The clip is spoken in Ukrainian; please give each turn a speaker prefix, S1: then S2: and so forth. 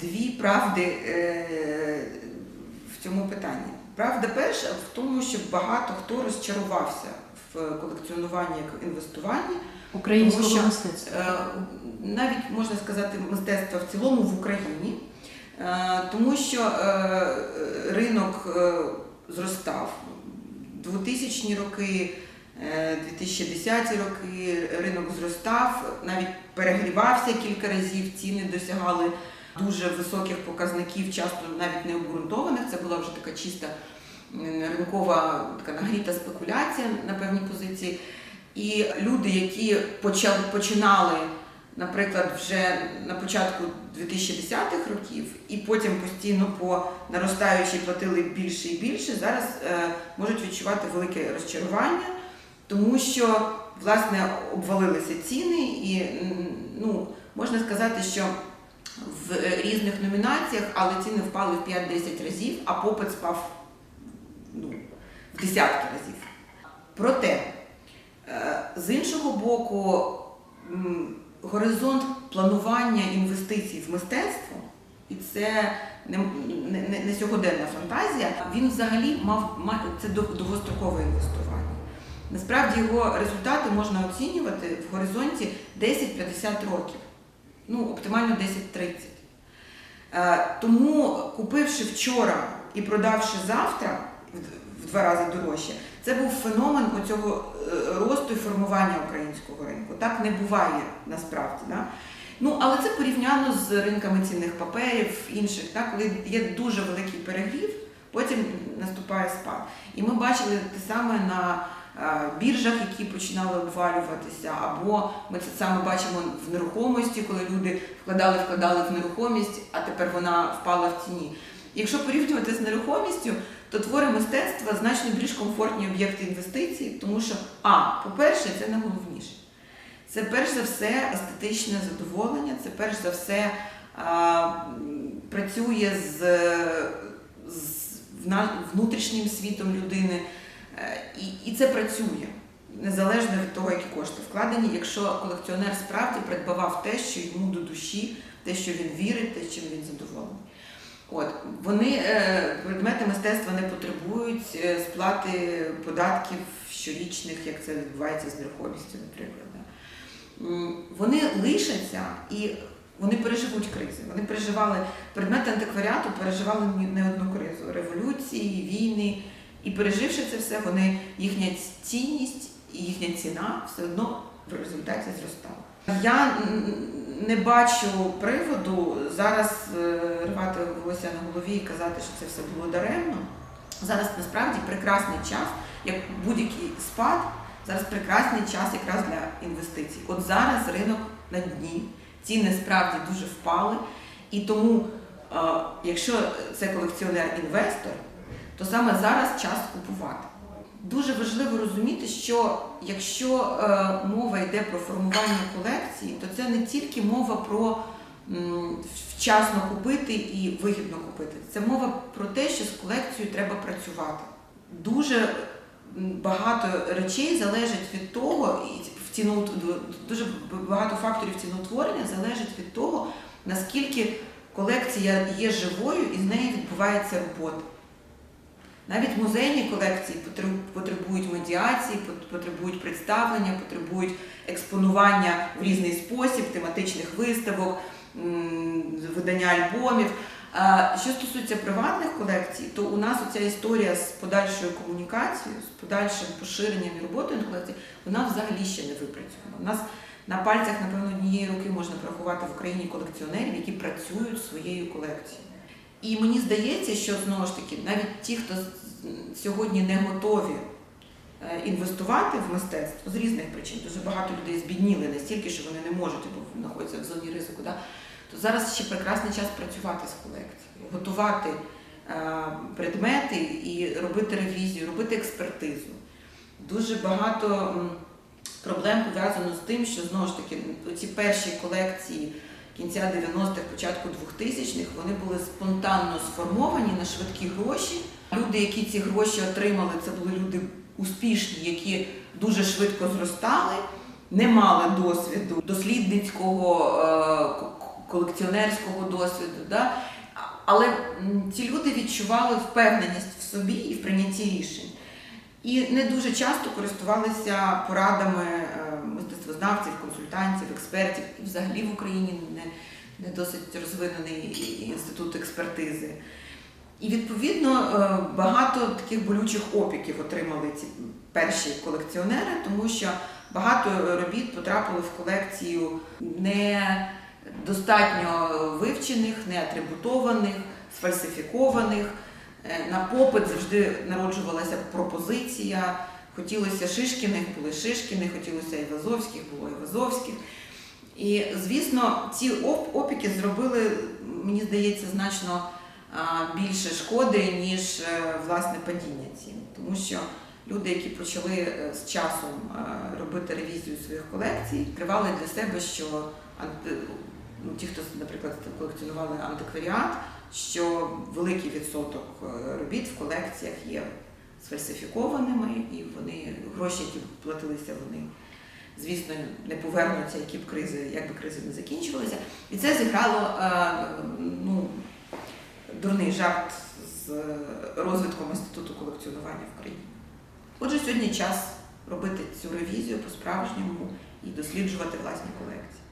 S1: дві правди е, в цьому питанні. Правда перша в тому, що багато хто розчарувався в колекціонуванні як інвестуванні.
S2: Українського
S1: Тому що,
S2: мистецтва.
S1: Е, навіть можна сказати мистецтва в цілому в Україні, Е, тому що ринок зростав. 2000 роки, е, 2010 роки ринок зростав, навіть перегрівався кілька разів, ціни досягали дуже високих показників, часто навіть необґрунтованих. Це була вже така чиста ринкова така нагріта спекуляція на певні позиції. І люди, які починали, наприклад, вже на початку 2010-х років, і потім постійно по наростаючій платили більше і більше, зараз е, можуть відчувати велике розчарування, тому що власне обвалилися ціни, і ну, можна сказати, що в е, різних номінаціях, але ціни впали в 5-10 разів, а попит спав ну, в десятки разів. Проте, е, з іншого боку, горизонт планування інвестицій в мистецтво, і це не, не, не- сьогоденна фантазія, він взагалі мав ма- це довгострокове інвестування. Насправді його результати можна оцінювати в горизонті 10-50 років, ну оптимально 10-30. Е, Тому, купивши вчора і продавши завтра в- два рази дорожче, це був феномен оцього е, росту і формування українського ринку. Так не буває насправді. Да? Ну, але це порівняно з ринками цінних паперів, інших, так? коли є дуже великий перегрів, потім наступає спад. І ми бачили те саме на біржах, які починали обвалюватися, або ми це саме бачимо в нерухомості, коли люди вкладали, вкладали в нерухомість, а тепер вона впала в ціні. Якщо порівнювати з нерухомістю, то твори мистецтва значно більш комфортні об'єкти інвестицій, тому що, а, по-перше, це найголовніше. Це перш за все естетичне задоволення, це перш за все а, працює з, з внутрішнім світом людини. Е, І, і це працює незалежно від того, які кошти вкладені, якщо колекціонер справді придбавав те, що йому до душі, те, що він вірить, те, чим він задоволений. От вони е, предмети мистецтва не потребують е, сплати податків щорічних, як це відбувається з нерухомістю, наприклад. Вони лишаться і вони переживуть кризи. Вони переживали предмети антикваріату, переживали не одну кризу революції, війни. І переживши це все, вони їхня цінність і їхня ціна все одно в результаті зростала. Я не бачу приводу зараз е, рвати волосся на голові і казати, що це все було даремно. Зараз насправді прекрасний час, як будь-який спад, зараз прекрасний час якраз для інвестицій. От зараз ринок на дні, ціни справді дуже впали, і тому, е, якщо це колекціонер-інвестор, то саме зараз час купувати. Дуже важливо розуміти, що якщо е, мова йде про формування колекції, то це не тільки мова про вчасно купити і вигідно купити. Це мова про те, що з колекцією треба працювати. Дуже багато речей залежить від того, в ціну дуже багато факторів ціноутворення залежить від того, наскільки колекція є живою і з нею відбувається робота. Навіть музейні колекції потребують медіації, потребують представлення, потребують експонування в різний спосіб, тематичних виставок, видання альбомів. Що стосується приватних колекцій, то у нас оця історія з подальшою комунікацією, з подальшим поширенням і роботою над колекцією, вона взагалі ще не випрацьована. У нас на пальцях, напевно, однієї руки можна порахувати в Україні колекціонерів, які працюють своєю колекцією. І мені здається, що знову ж таки, навіть ті, хто сьогодні не готові е, інвестувати в мистецтво з різних причин, дуже багато людей збідніли настільки, що вони не можуть або знаходяться в зоні ризику. Да? То зараз ще прекрасний час працювати з колекцією, готувати е, предмети і робити ревізію, робити експертизу. Дуже багато проблем пов'язано з тим, що знову ж таки ці перші колекції кінця 90-х, початку 2000-х, вони були спонтанно сформовані на швидкі гроші. Люди, які ці гроші отримали, це були люди успішні, які дуже швидко зростали, не мали досвіду дослідницького, е, колекціонерського досвіду. Да? Але ці люди відчували впевненість в собі і в прийнятті рішень. І не дуже часто користувалися порадами е, мистецтвознавців, консультантів, експертів. Взагалі в Україні не, не досить розвинений інститут експертизи. І відповідно е, багато таких болючих опіків отримали ці перші колекціонери, тому що багато робіт потрапили в колекцію не достатньо вивчених, не атрибутованих, сфальсифікованих. Е, На попит завжди народжувалася пропозиція. Хотілося Шишкіних, були Шишкіни, хотілося і Вазовських, було і Вазовських. І, звісно, ці оп- опіки зробили, мені здається, значно більше шкоди, ніж е, власне падіння цін. Тому що люди, які почали е, з часом е, робити ревізію своїх колекцій, відкривали для себе, що ну, ті, хто, наприклад, колекціонували антикваріат, що великий відсоток робіт в колекціях є сфальсифікованими, і вони гроші, які платилися, вони. Звісно, не повернуться, які б кризи, як би кризи не закінчувалися. І це зіграло е, ну, дурний жарт з розвитком інституту колекціонування в країні. Отже, сьогодні час робити цю ревізію по-справжньому і досліджувати власні колекції.